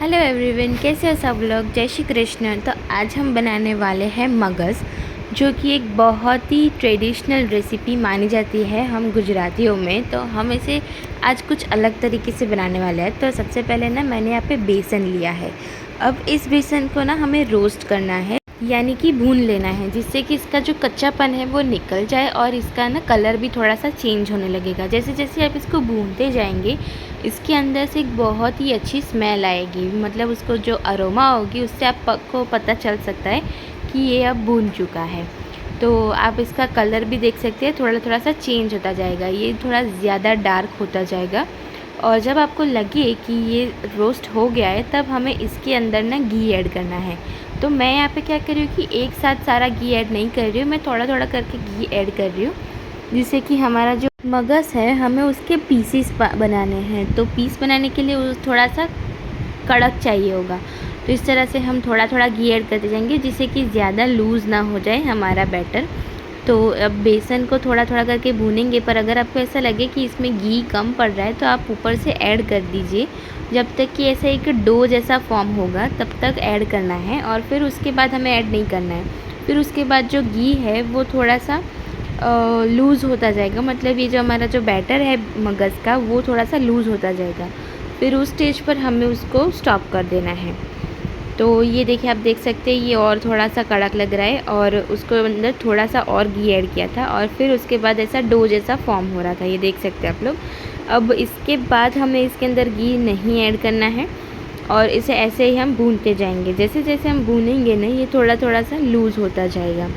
Hello everyone कैसे हो सब लोग? जय श्री कृष्ण। तो आज हम बनाने वाले हैं मगज़, जो कि एक बहुत ही ट्रेडिशनल रेसिपी मानी जाती है हम गुजरातियों में। तो हम इसे आज कुछ अलग तरीके से बनाने वाले हैं। तो सबसे पहले ना मैंने यहाँ पे बेसन लिया है। अब इस बेसन को ना हमें रोस्ट करना है। यानी कि भून लेना है, जिससे कि इसका जो कच्चापन है वो निकल जाए और इसका ना कलर भी थोड़ा सा चेंज होने लगेगा। जैसे जैसे आप इसको भूनते जाएँगे, इसके अंदर से एक बहुत ही अच्छी स्मेल आएगी। मतलब उसको जो अरोमा होगी, उससे आपको पता चल सकता है कि ये अब भून चुका है। तो आप इसका कलर भी देख सकते हैं थोड़ा थोड़ा सा चेंज होता जाएगा। ये थोड़ा ज़्यादा डार्क होता जाएगा। और जब आपको लगे कि ये रोस्ट हो गया है, तब हमें इसके अंदर ना घी ऐड करना है। तो मैं यहाँ पे क्या कर रही हूँ कि एक साथ सारा घी ऐड नहीं कर रही हूँ, मैं थोड़ा थोड़ा करके घी ऐड कर रही हूँ, जिससे कि हमारा जो मगज़ है, हमें उसके पीसीस बनाने हैं। तो पीस बनाने के लिए थोड़ा सा कड़क चाहिए होगा। तो इस तरह से हम थोड़ा थोड़ा घी ऐड करते जाएँगे, जिससे कि ज़्यादा लूज़ ना हो जाए हमारा बैटर तो अब बेसन को थोड़ा थोड़ा करके भूनेंगे, पर अगर आपको ऐसा लगे कि इसमें घी कम पड़ रहा है तो आप ऊपर से ऐड कर दीजिए। जब तक कि ऐसा एक डो जैसा फॉर्म होगा, तब तक ऐड करना है और फिर उसके बाद हमें ऐड नहीं करना है। फिर उसके बाद जो घी है, वो थोड़ा सा लूज़ होता जाएगा। मतलब ये जो हमारा जो बैटर है मगज़ का, वो थोड़ा सा लूज़ होता जाएगा। फिर उस स्टेज पर हमें उसको स्टॉप कर देना है। तो ये देखिए, आप देख सकते हैं, ये और थोड़ा सा कड़क लग रहा है और उसको अंदर थोड़ा सा और घी ऐड किया था और फिर उसके बाद ऐसा डो जैसा फॉर्म हो रहा था, ये देख सकते हैं आप लोग। अब इसके बाद हमें इसके अंदर घी नहीं ऐड करना है और इसे ऐसे ही हम भूनते जाएँगे। जैसे जैसे हम भूनेंगे ना, ये थोड़ा थोड़ा सा लूज़ होता जाएगा।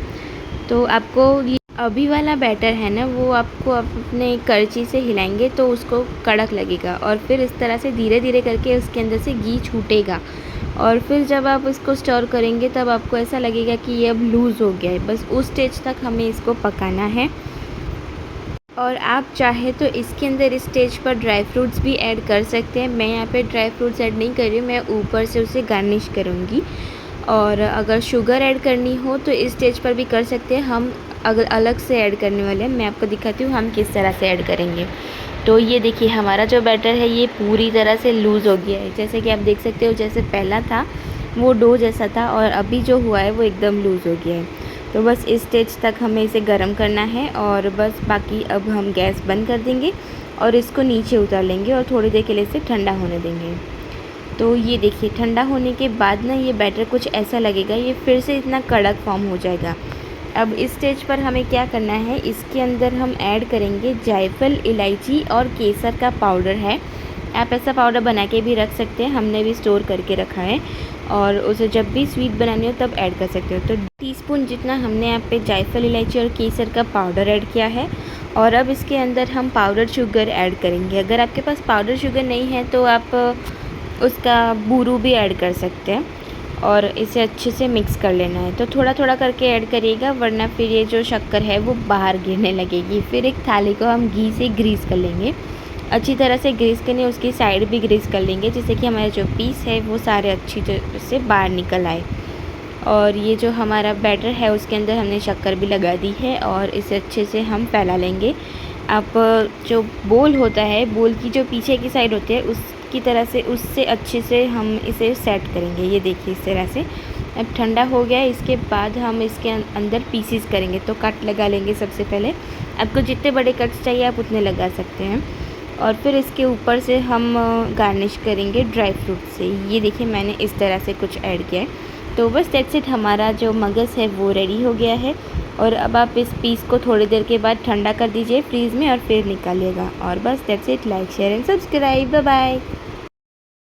तो आपको ये अभी वाला बैटर है ना, वो आपको अपने करची से हिलाएँगे तो उसको कड़क लगेगा और फिर इस तरह से धीरे धीरे करके उसके अंदर से घी छूटेगा। और फिर जब आप इसको स्टोर करेंगे, तब आपको ऐसा लगेगा कि ये अब लूज़ हो गया है। बस उस स्टेज तक हमें इसको पकाना है। और आप चाहे तो इसके अंदर इस स्टेज पर ड्राई फ्रूट्स भी ऐड कर सकते हैं। मैं यहाँ पे ड्राई फ्रूट्स ऐड नहीं कर रही हूँ, मैं ऊपर से उसे गार्निश करूँगी। और अगर शुगर ऐड करनी हो तो इस स्टेज पर भी कर सकते हैं। हम अगर अलग से ऐड करने वाले हैं। मैं आपको दिखाती हूँ हम किस तरह से ऐड करेंगे। तो ये देखिए, हमारा जो बैटर है, ये पूरी तरह से लूज़ हो गया है। जैसे कि आप देख सकते हो, जैसे पहला था, वो डो जैसा था और अभी जो हुआ है, वो एकदम लूज़ हो गया है। तो बस इस स्टेज तक हमें इसे गर्म करना है और बस बाकी अब हम गैस बंद कर देंगे और इसको नीचे उतार लेंगे और थोड़ी देर के लिए इसे ठंडा होने देंगे। तो ये देखिए, ठंडा होने के बाद ना ये बैटर कुछ ऐसा लगेगा, ये फिर से इतना कड़क फॉर्म हो जाएगा। अब इस स्टेज पर हमें क्या करना है? इसके अंदर हम ऐड करेंगे जायफल, इलायची और केसर का पाउडर है। आप ऐसा पाउडर बना के भी रख सकते हैं। हमने भी स्टोर करके रखा है और उसे जब भी स्वीट बनानी हो तब ऐड कर सकते हो। तो टीस्पून जितना हमने यहाँ पे जायफल, इलायची और केसर का पाउडर ऐड किया है और अब इसके अंदर हम पाउडर शुगर ऐड करेंगे। अगर आपके पास पाउडर शुगर नहीं है तो आप उसका बूरू भी ऐड कर सकते हैं। और इसे अच्छे से मिक्स कर लेना है। तो थोड़ा थोड़ा करके ऐड करिएगा, वरना फिर ये जो शक्कर है, वो बाहर गिरने लगेगी। फिर एक थाली को हम घी से ग्रीस कर लेंगे। अच्छी तरह से ग्रीस करनी, उसकी साइड भी ग्रीस कर लेंगे, जिससे कि हमारे जो पीस है, वो सारे अच्छी तरह से बाहर निकल आए। और ये जो हमारा बैटर है उसके अंदर हमने शक्कर भी लगा दी है और इसे अच्छे से हम फैला लेंगे। आप जो बोल होता है बोल की जो पीछे की साइड होती है उसकी तरह से उससे अच्छे से हम इसे सेट करेंगे। ये देखिए इस तरह से। अब ठंडा हो गया इसके बाद हम इसके अं-, अंदर पीसीस करेंगे तो कट लगा लेंगे सबसे पहले। आपको जितने बड़े कट्स चाहिए आप उतने लगा सकते हैं। और फिर इसके ऊपर से हम गार्निश करेंगे ड्राई फ्रूट से। ये देखिए मैंने इस तरह से कुछ ऐड किया है। तो बस दैट्स इट हमारा जो मगज़ है वो रेडी हो गया है। और अब आप इस पीस को थोड़ी देर के बाद ठंडा कर दीजिए फ्रीज़ में और फिर निकालिएगा। और बस that's it like share and subscribe bye